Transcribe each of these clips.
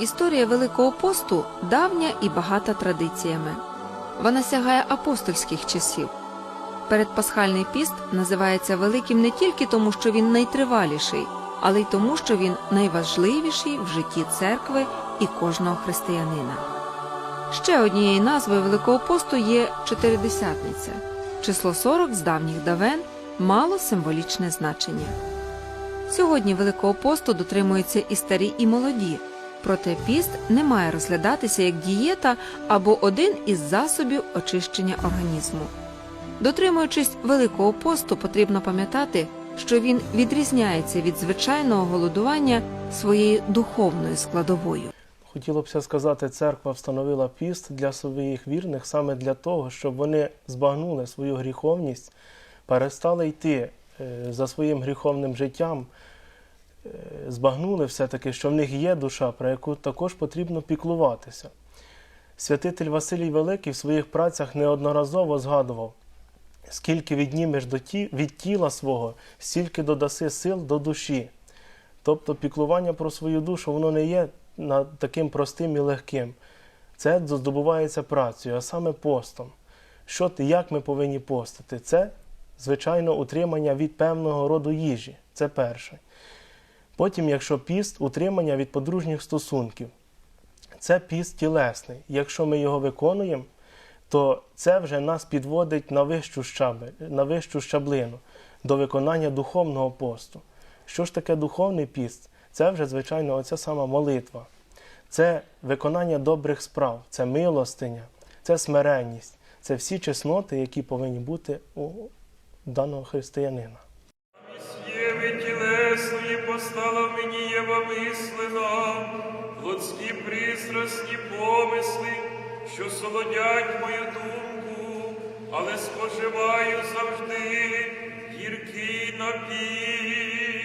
Історія Великого посту давня і багата традиціями. Вона сягає апостольських часів. Передпасхальний піст називається великим не тільки тому, що він найтриваліший, але й тому, що він найважливіший в житті церкви і кожного християнина. Ще однією назвою Великого посту є Чотиридесятниця. Число 40 з давніх давен мало символічне значення. Сьогодні Великого посту дотримуються і старі, і молоді. Проте піст не має розглядатися як дієта або один із засобів очищення організму. Дотримуючись Великого посту, потрібно пам'ятати, що він відрізняється від звичайного голодування своєю духовною складовою. Хотілося б сказати, церква встановила піст для своїх вірних саме для того, щоб вони збагнули свою гріховність, перестали йти е, за своїм гріховним життям, збагнули все-таки, що в них є душа, про яку також потрібно піклуватися. Святитель Василій Великий в своїх працях неодноразово згадував, скільки віднімеш від тіла свого, стільки додаси сил до душі. Тобто піклування про свою душу воно не є таким простим і легким. Це здобувається працею, а саме постом. Що ти, як ми повинні постити? Це, звичайно, утримання від певного роду їжі. Це перше. Потім, якщо піст, утримання від подружніх стосунків. Це піст тілесний. Якщо ми його виконуємо, то це вже нас підводить на вищу, щабель, на вищу щаблину до виконання духовного посту. Що ж таке духовний піст? Це вже, звичайно, оця сама молитва. Це виконання добрих справ, це милостиня, це смиренність, це всі чесноти, які повинні бути у даного християнина. Єви в мені Єва мислена, плотські пристрасні помисли, що солодять мою думку, але споживаю завжди гіркий напій.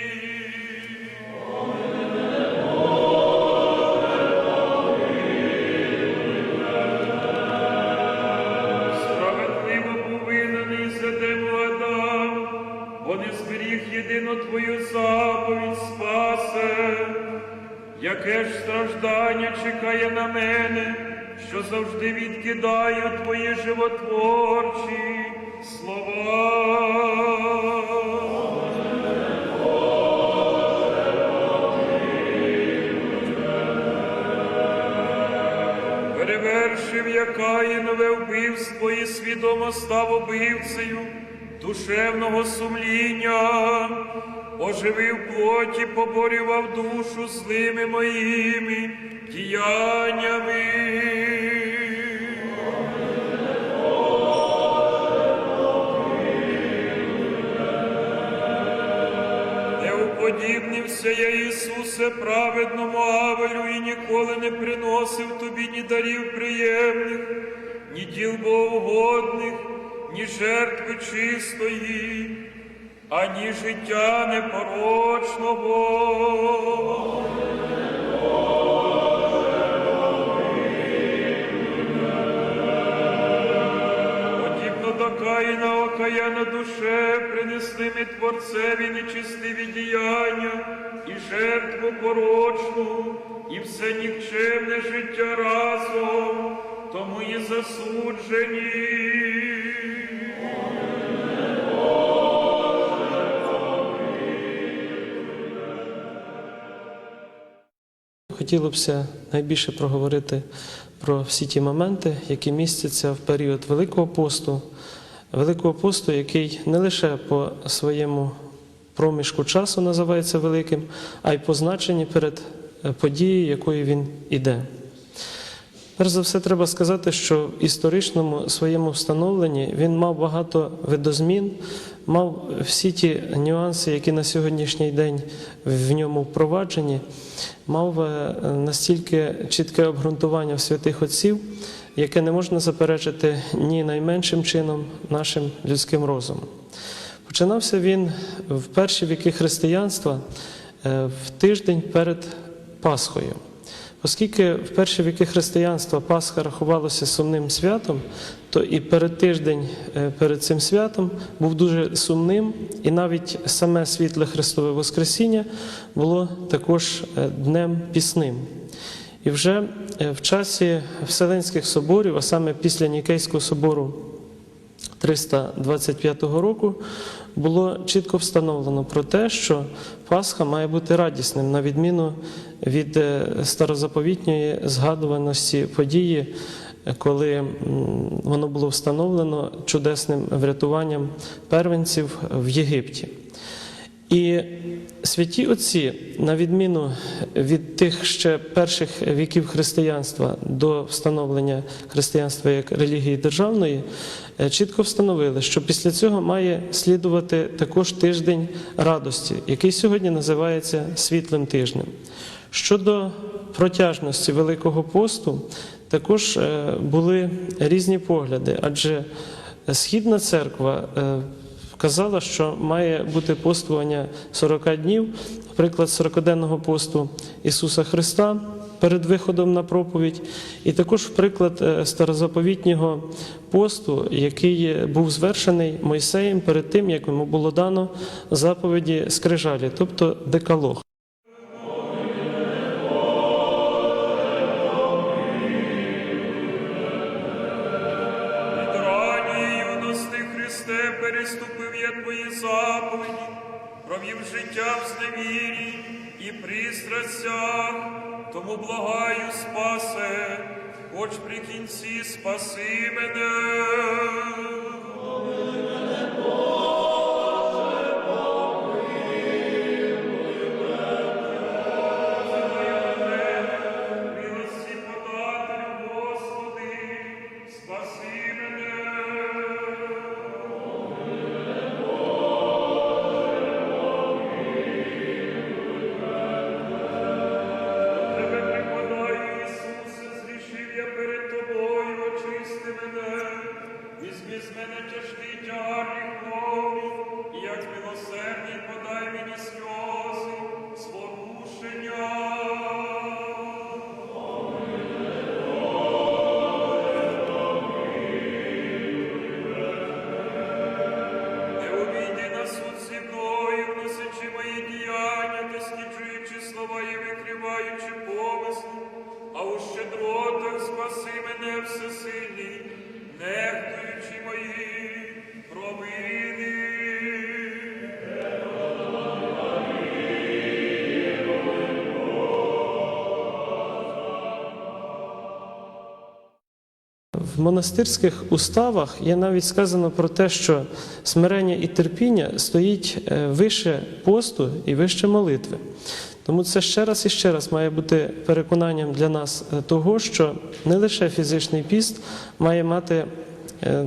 Яке ж страждання чекає на мене, що завжди відкидаю твої животворчі слова. Перевершив я Каїнове вбивство і свідомо став убивцею душевного сумління, оживив плоті, поборював душу злими моїми діяннями. Не уподібнився я, Ісусе, праведному Авелю, і ніколи не приносив тобі ні дарів приємних, ні діл богоугодних, ні жертви чистої, ані життя непорочного. Подібно до Каїна окаяна душе, принесли ми Творцеві нечистиві діяння і жертву порочну, і все нікчемне життя разом, тому і засуджені. Хотілося б найбільше проговорити про всі ті моменти, які містяться в період Великого посту, Великого посту, який не лише по своєму проміжку часу називається великим, а й по значенні перед е, подією, якою він іде. Перш за все, треба сказати, що в історичному своєму встановленні він мав багато видозмін, мав всі ті нюанси, які на сьогоднішній день в ньому впроваджені, мав е, настільки чітке обґрунтування в святих отців, яке не можна заперечити ні найменшим чином нашим людським розумом. Починався він в перші віки християнства е, в тиждень перед Пасхою. Оскільки в перші віки християнства Пасха рахувалося сумним святом, то і перед тиждень е, перед цим святом був дуже сумним, і навіть саме світле Христове Воскресіння було також е, днем пісним. І вже е, в часі Вселенських соборів, а саме після Нікейського собору 325 року, було чітко встановлено про те, що Пасха має бути радісним, на відміну від е, старозаповітньої згадуваності події, коли воно було встановлено чудесним врятуванням первенців в Єгипті. І святі отці, на відміну від тих ще перших віків християнства до встановлення християнства як релігії державної, чітко встановили, що після цього має слідувати також тиждень радості, який сьогодні називається світлим тижнем. Щодо протяжності Великого посту, також е, були різні погляди, адже Східна церква е, казала, що має бути постування 40 днів, приклад 40-денного посту Ісуса Христа перед виходом на проповідь, і також приклад е, старозаповітнього посту, який був звершений Мойсеєм перед тим, як йому було дано заповіді скрижалі, тобто декалог. Переступив я твої заповіді, провів життя в зневірі і тому благаю спасе, хоч при кінці спаси мене. Всесильний, нехтуючи мої провини. В монастирських уставах є навіть сказано про те, що смирення і терпіння стоїть е, вище посту і вище молитви. Тому це ще раз і ще раз має бути переконанням для нас е, того, що не лише фізичний піст має мати е,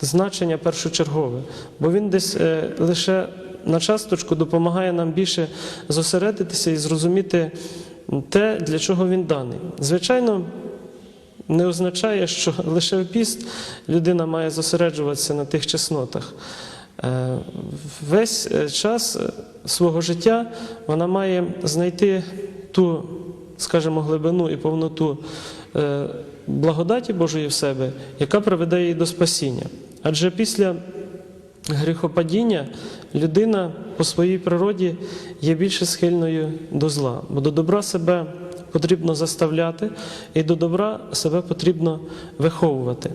значення першочергове, бо він десь е, лише на часточку допомагає нам більше зосередитися і зрозуміти те, для чого він даний. Звичайно, не означає, що лише в піст людина має зосереджуватися на тих чеснотах. Весь час свого життя вона має знайти ту, скажімо, глибину і повноту е, благодаті Божої в себе, яка приведе її до спасіння. Адже після гріхопадіння людина по своїй природі є більше схильною до зла, бо до добра себе потрібно заставляти, і до добра себе потрібно виховувати.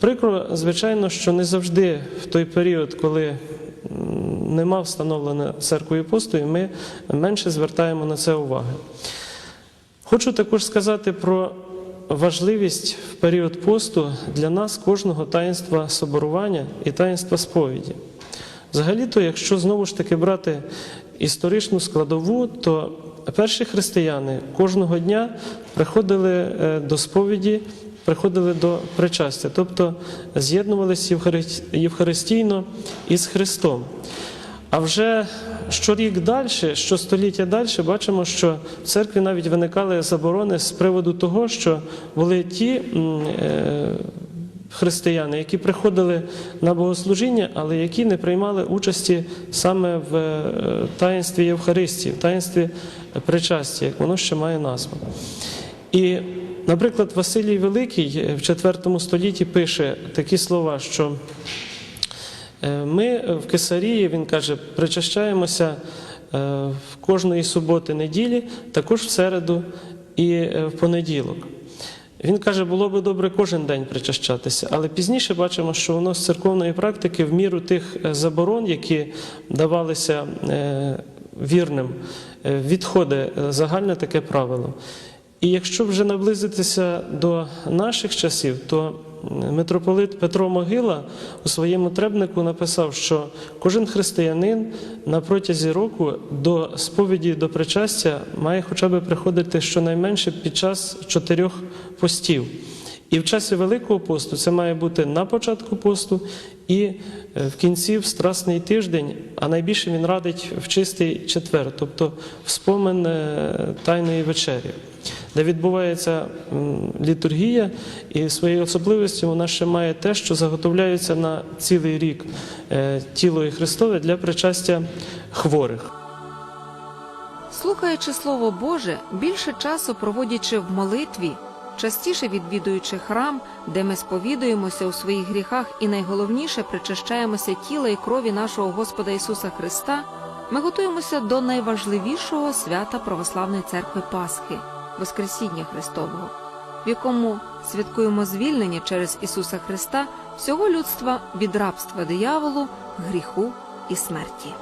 Прикро, звичайно, що не завжди в той період, коли нема встановлено церквою постою, ми менше звертаємо на це уваги. Хочу також сказати про важливість в період посту для нас кожного таїнства соборування і таїнства сповіді. Взагалі-то, якщо знову ж таки брати історичну складову, то перші християни кожного дня приходили е, до сповіді, приходили до причастя, тобто з'єднувалися євхари- євхаристійно із Христом. А вже щорік далі, щостоліття далі, бачимо, що в церкві навіть виникали заборони з приводу того, що були ті е, християни, які приходили на богослужіння, але які не приймали участі саме в е, таїнстві Євхаристії, в таїнстві причастя, як воно ще має назву. І, наприклад, Василій Великий в IV столітті пише такі слова, що Ми в Кесарії, він каже, причащаємося е, в кожної суботи неділі, також в середу і е, в понеділок. Він каже, було би добре кожен день причащатися, але пізніше бачимо, що воно з церковної практики в міру тих е, заборон, які давалися е, вірним, е, відходить е, загальне таке правило. І якщо вже наблизитися до наших часів, то митрополит Петро Могила у своєму требнику написав, що кожен християнин на протязі року до сповіді до причастя має хоча б приходити щонайменше під час чотирьох постів. І в часі Великого посту це має бути на початку посту і е, в кінці в страсний тиждень, а найбільше він радить в чистий четвер, тобто в спомин е, Тайної вечері, де відбувається літургія, і своєю особливістю вона ще має те, що заготовляється на цілий рік е, тіло і Христове для причастя хворих. Слухаючи Слово Боже, більше часу проводячи в молитві, частіше відвідуючи храм, де ми сповідуємося у своїх гріхах і найголовніше причащаємося тіла і крові нашого Господа Ісуса Христа, ми готуємося до найважливішого свята Православної церкви Пасхи Воскресіння Христового, в якому святкуємо звільнення через Ісуса Христа всього людства від рабства дияволу, гріху і смерті.